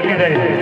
ભગવાનની છે.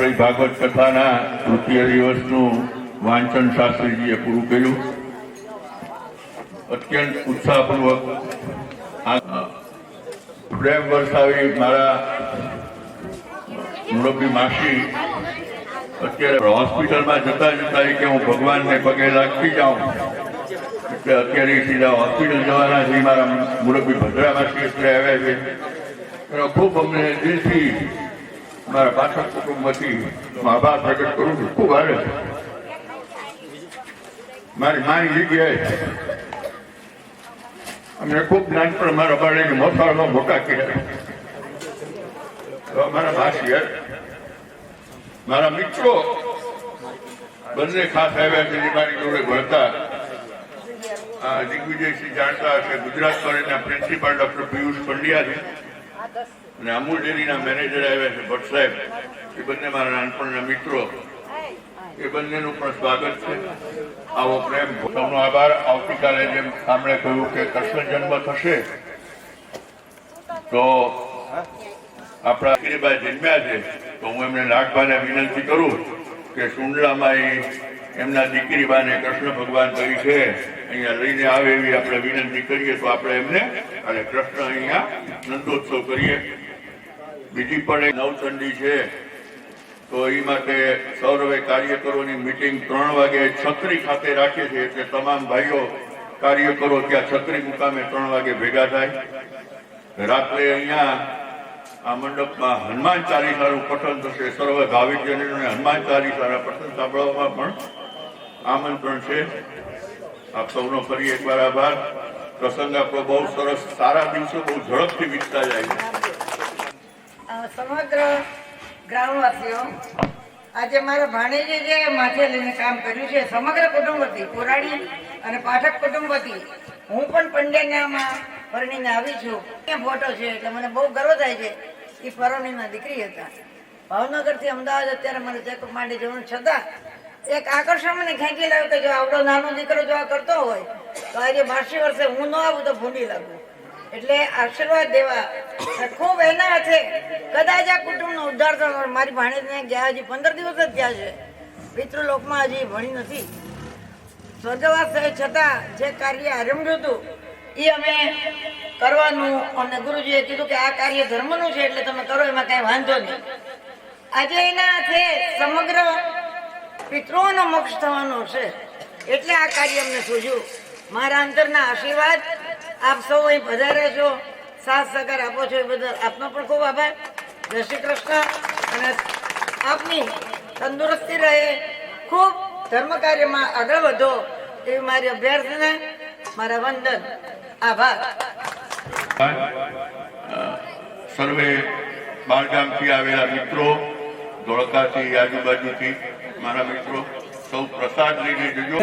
આપણી ભાગવત કથાના તૃતીય દિવસનું વાંચન શાસ્ત્રીજીએ પૂરું કર્યું. અત્યંત ઉત્સાહપૂર્વક પ્રેમ વરસાવી મારા મુરબ્બી માસી અત્યારે હોસ્પિટલમાં જતા જતા કે હું ભગવાનને પગે લાગતી જાઉં. એટલે અત્યારે સીધા હોસ્પિટલ જવાના છે. મારા મુરબ્બી ભદ્રા માસી અત્યારે આવ્યા છે. ખૂબ અમને દિલથી મારા પાછળ કુટુંબ વતી હું આભાર પ્રગટ કરું છું. ખૂબ આવે છે. મારી માની જગ્યાએ અમને ખૂબ નાનપણ મારા બાળકને મોસાળમાં મોટા કર્યા. મારા ભાષી મારા મિત્રો બંને ખાસ આવ્યા છે, જે મારી જોડે ભણતા. દિગ્વિજયસિંહ જાણતા હશે. ગુજરાત કોલેજના પ્રિન્સિપાલ ડોક્ટર પિયુષ પંડ્યા છે. અને અમૂલ ડેરીના મેનેજર આવ્યા છે ભટ્ટ સાહેબ. એ બંને મારા નાનપણના મિત્રો. એ બંનેનું પણ સ્વાગત છે. આવો પ્રેમ. સૌનો આભાર. આવતીકાલે જેમ સાંભળે કહ્યું કે કૃષ્ણ જન્મ થશે, તો આપણા દીકરીબા જન્મ્યા છે. તો હું એમને લાખભાને વિનંતી કરું કે સુંડલામાં એ એમના દીકરીબાને કૃષ્ણ ભગવાન કરી છે. અહીંયા લઈને આવે એવી આપણે વિનંતી કરીએ તો આપણે એમને અને કૃષ્ણ અહીંયા નંદોત્સવ કરીએ. બીજી પણ એક નવચંડી છે. તો એ માટે સૌરવે કાર્યકરોની મિટિંગ ત્રણ વાગે છત્રી ખાતે રાખે છે. એટલે તમામ ભાઈઓ કાર્યકરો ત્યાં છત્રી મુકામે ત્રણ વાગે ભેગા થાય. રાત્રે અહીંયા આ મંડપમાં હનુમાન ચાલીસાનું પઠન થશે. સર્વ ભાવિકજનોને હનુમાન ચાલીસાના પઠન સાંભળવામાં પણ આમંત્રણ છે. આપ સૌનો ફરી એકવાર આભાર. પ્રસંગ આપણો બહુ સરસ, સારા દિવસો, બહુ ઝડપથી વીતતા જાય છે. સમગ્ર ગ્રામવાસીઓ, આજે મારા ભાણેજે જે માથે લઈને કામ કર્યું છે, સમગ્ર કુટુંબ હતી કોરાડી અને પાઠક કુટુંબ હતી હું પણ પંડ્યાનામાં પરણીને આવી છું. ત્યાં ફોટો છે, એટલે મને બહુ ગર્વ થાય છે એ પરણીના દીકરી હતા. ભાવનગરથી અમદાવાદ અત્યારે મને ચેકઅપ માટે જવાનું છતાં, એક આકર્ષણ મને ખેંચી લાવ્યું કે જો આવડો નાનો દીકરો જો આ કરતો હોય, તો આજે બારસી વર્ષે હું ન આવું તો ભૂંડી લાગું. એટલે આશીર્વાદ દેવા. ખૂબ એના હાથે કદાચ આ કુટુંબનો ઉદ્ધાર થયો મારી ભાણેજને ગયા હજી પંદર દિવસ જ થયા છે. પિતૃલોકમાં હજી ભણી નથી. સ્વર્ગવાસ થયા. છતાં જે કાર્ય આરંભ્યું હતું એ અમે કરવાનું અમને ગુરુજીએ કીધું કે આ કાર્ય ધર્મનું છે એટલે તમે કરો, એમાં કાંઈ વાંધો નહીં. આજે એના હાથે સમગ્ર પિતૃઓનો મોક્ષ થવાનો છે. એટલે આ કાર્ય અમને સૂજ્યું મારા અંતરના આશીર્વાદ આપ સૌ અહીં પધાર્યા છો સાથ સહકાર આપો છો એ બદલ આપનો પણ ખૂબ આભાર. જય શ્રી કૃષ્ણ. અને આપની તંદુરસ્તી રહે. ખૂબ ધર્મ કાર્યમાં આગળ વધો એવી મારી અભ્યર્થના મારા વંદન. આભાર. સર્વે બારગામથી આવેલા મિત્રો, ધોળકાથી આજુબાજુથી મારા મિત્રો સૌ પ્રસાદ લઈને જજો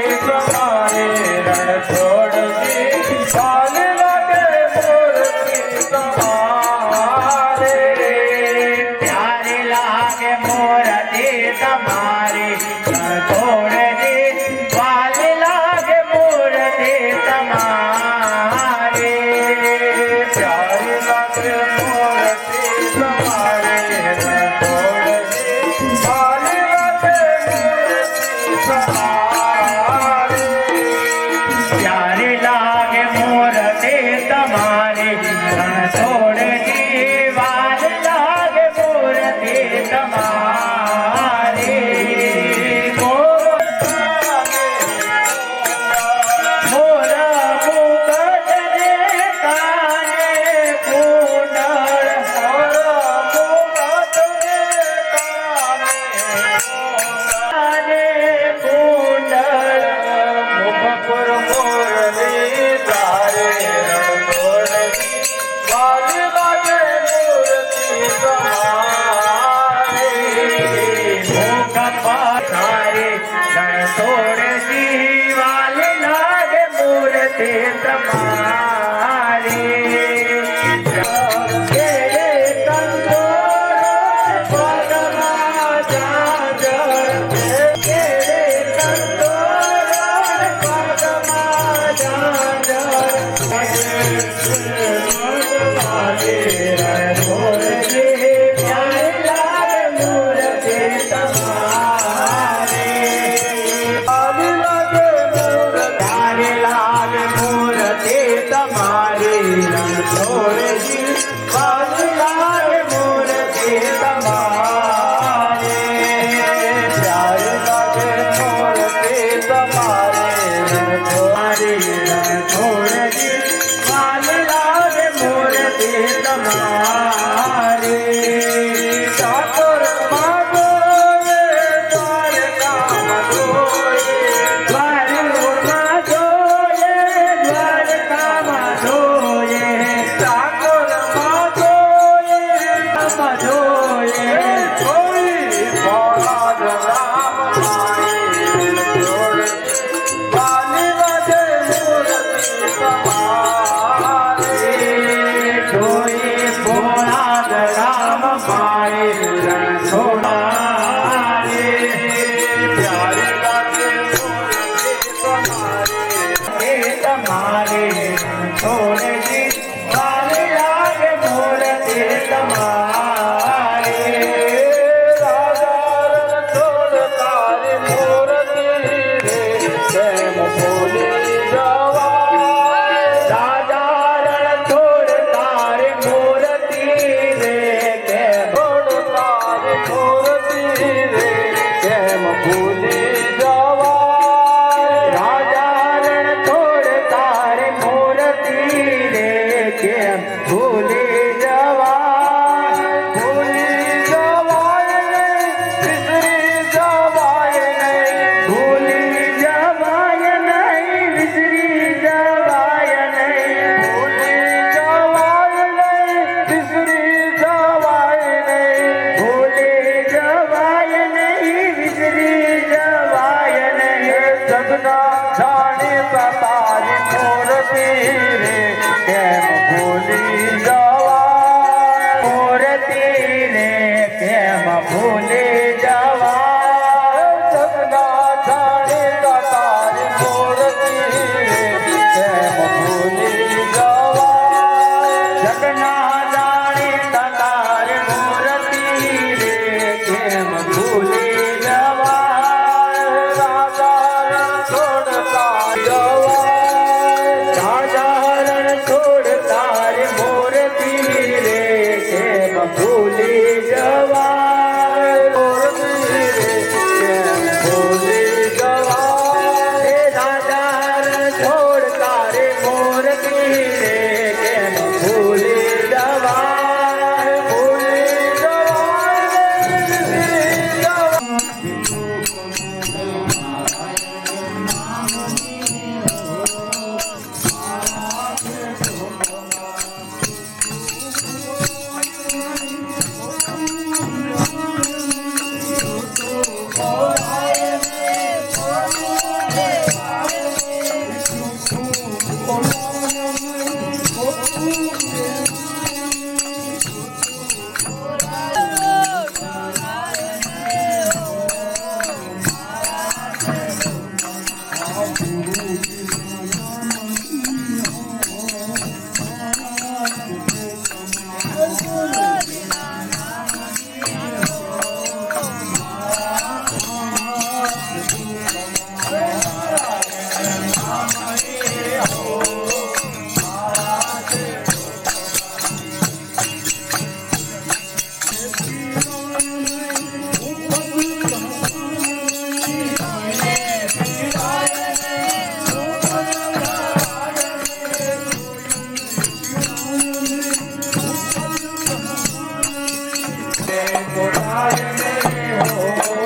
तुम्हारे रण हरे हो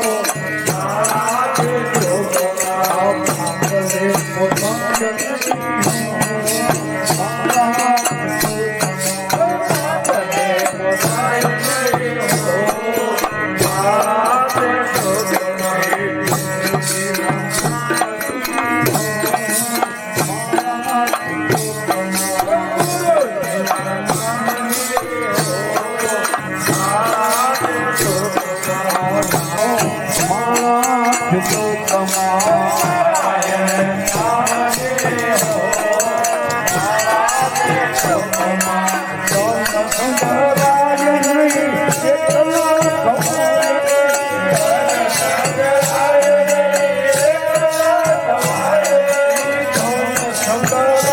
Lord.